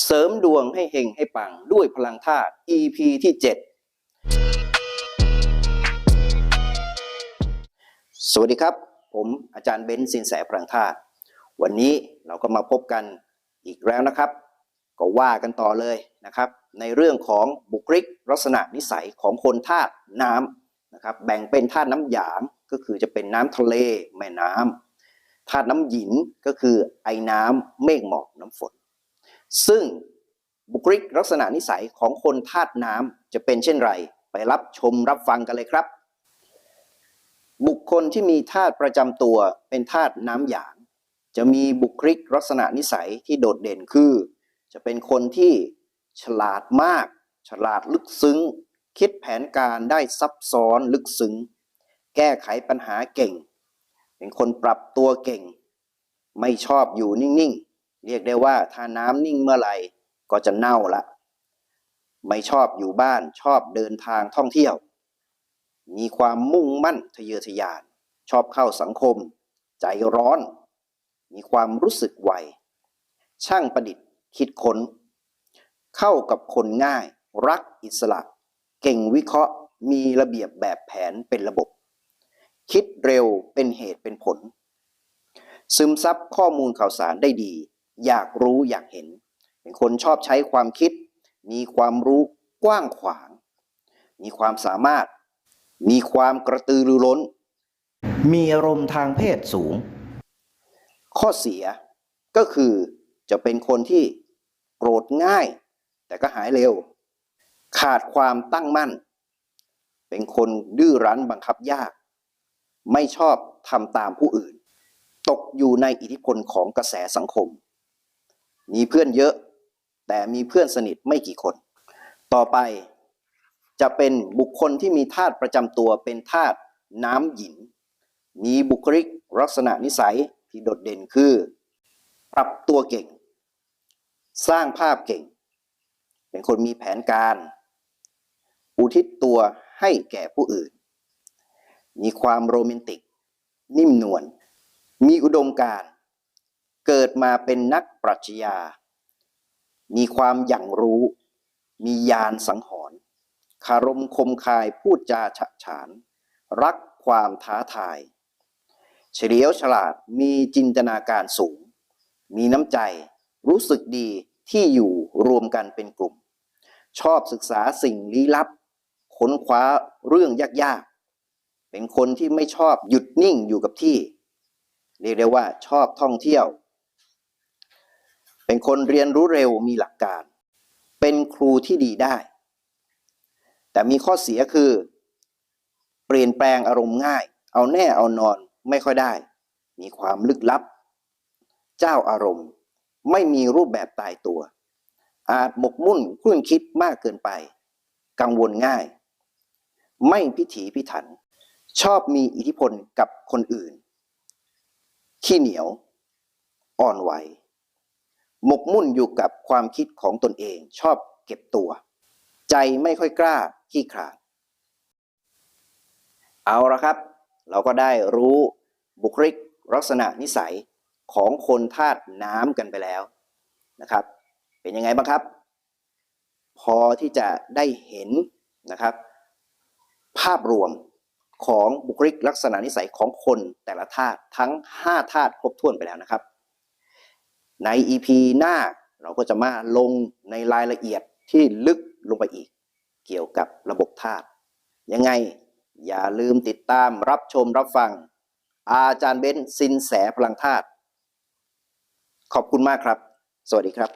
เสริมดวงให้เฮงให้ปังด้วยพลังธาตุ EP ที่ 7 สวัสดีครับ ผมอาจารย์เบนซ์สินแสพลังธาตุวันนี้เราก็มาพบกันอีกแล้วนะครับ ก็ว่ากันต่อเลยนะครับ ในเรื่องของบุคลิกลักษณะนิสัยของคนธาตุน้ำนะครับ แบ่งเป็นธาตุน้ำหยางก็คือจะเป็นน้ำทะเลแม่น้ำธาตุน้ำหยินก็คือไอ้น้ำเมฆหมอกน้ำฝน ซึ่งบุคลิกลักษณะนิสัยของคนธาตุน้ำจะเป็นเช่นไร ไปรับชมรับฟังกันเลยครับ บุคคลที่มีธาตุประจำตัวเป็นธาตุน้ำหยาง จะมีบุคลิกลักษณะนิสัยที่โดดเด่นคือ จะเป็นคนที่ฉลาดมาก ฉลาดลึกซึ้ง คิดแผนการได้ซับซ้อนลึกซึ้ง แก้ไขปัญหาเก่ง เป็นคนปรับตัวเก่ง ไม่ชอบอยู่นิ่งๆ เรียกได้ว่าถ้าน้ำนิ่งเมื่อไหร่ก็จะเน่าละ ไม่ชอบอยู่บ้านชอบเดินทางท่องเที่ยว มีความมุ่งมั่นทะเยอทะยาน ชอบเข้าสังคม ใจร้อน มีความรู้สึกไวช่างประดิษฐ์คิดค้น เข้ากับคนง่าย รักอิสระ เก่งวิเคราะห์มีระเบียบแบบแผนเป็นระบบ คิดเร็วเป็นเหตุเป็นผล ซึมซับข้อมูลข่าวสารได้ดี อยากรู้อยากเห็น เป็นคนชอบใช้ความคิด มีความรู้กว้างขวาง มีความสามารถ มีความกระตือรือร้น มีอารมณ์ทางเพศสูง ข้อเสียก็คือจะเป็นคนที่โกรธง่าย แต่ก็หายเร็ว ขาดความตั้งมั่น เป็นคนดื้อรั้นบังคับยาก ไม่ชอบทำตามผู้อื่น ตกอยู่ในอิทธิพลของกระแสสังคม มีเพื่อนเยอะ แต่มีเพื่อนสนิทไม่กี่คน ต่อไปจะเป็นบุคคลที่มีธาตุประจำตัวเป็นธาตุน้ำหยิน มีบุคลิกลักษณะนิสัยที่โดดเด่นคือ ปรับตัวเก่ง สร้างภาพเก่ง เป็นคนมีแผนการ อุทิศตัวให้แก่ผู้อื่น มีความโรแมนติก นิ่มนวลมีอุดมการ เกิดมาเป็นนักปรัชญา มีความอย่างรู้ มีญาณสังหรณ์คารมคมคายพูดจาฉะฉาน รักความท้าทาย เฉลียวฉลาดมีจินตนาการสูง มีน้ำใจ รู้สึกดีที่อยู่รวมกันเป็นกลุ่ม ชอบศึกษาสิ่งลี้ลับ ค้นคว้าเรื่องยากๆ เป็นคนที่ไม่ชอบหยุดนิ่งอยู่กับที่ เรียกได้ว่าชอบท่องเที่ยว เป็นคนเรียนรู้เร็วมีหลักการ เป็นครูที่ดีได้ แต่มีข้อเสียคือ เปลี่ยนแปลงอารมณ์ง่าย เอาแน่เอานอนไม่ค่อยได้ มีความลึกลับ เจ้าอารมณ์ ไม่มีรูปแบบตายตัว อาจหมกมุ่นคลุ่นคิดมากเกินไป กังวลง่าย ไม่พิถีพิถัน ชอบมีอิทธิพลกับคนอื่น ขี้เหนียว อ่อนไหว หมกมุ่นอยู่กับความคิดของตนเองชอบเก็บตัว ใจไม่ค่อยกล้าขี้ขลาดเอาละครับ เราก็ได้รู้บุคลิกลักษณะนิสัยของคนธาตุน้ำกันไปแล้วนะครับ เป็นยังไงบ้างครับ พอที่จะได้เห็นนะครับ ภาพรวมของบุคลิกลักษณะนิสัยของคนแต่ละธาตุทั้ง 5 ธาตุครบถ้วนไปแล้วนะครับ ใน EP หน้าเราก็จะมาลงในรายละเอียดที่ลึกลงไปอีก เกี่ยวกับระบบธาตุยังไงอย่าลืมติดตามรับชมรับฟัง อาจารย์เบ้นสินแสพลังธาตุขอบคุณมากครับ สวัสดีครับ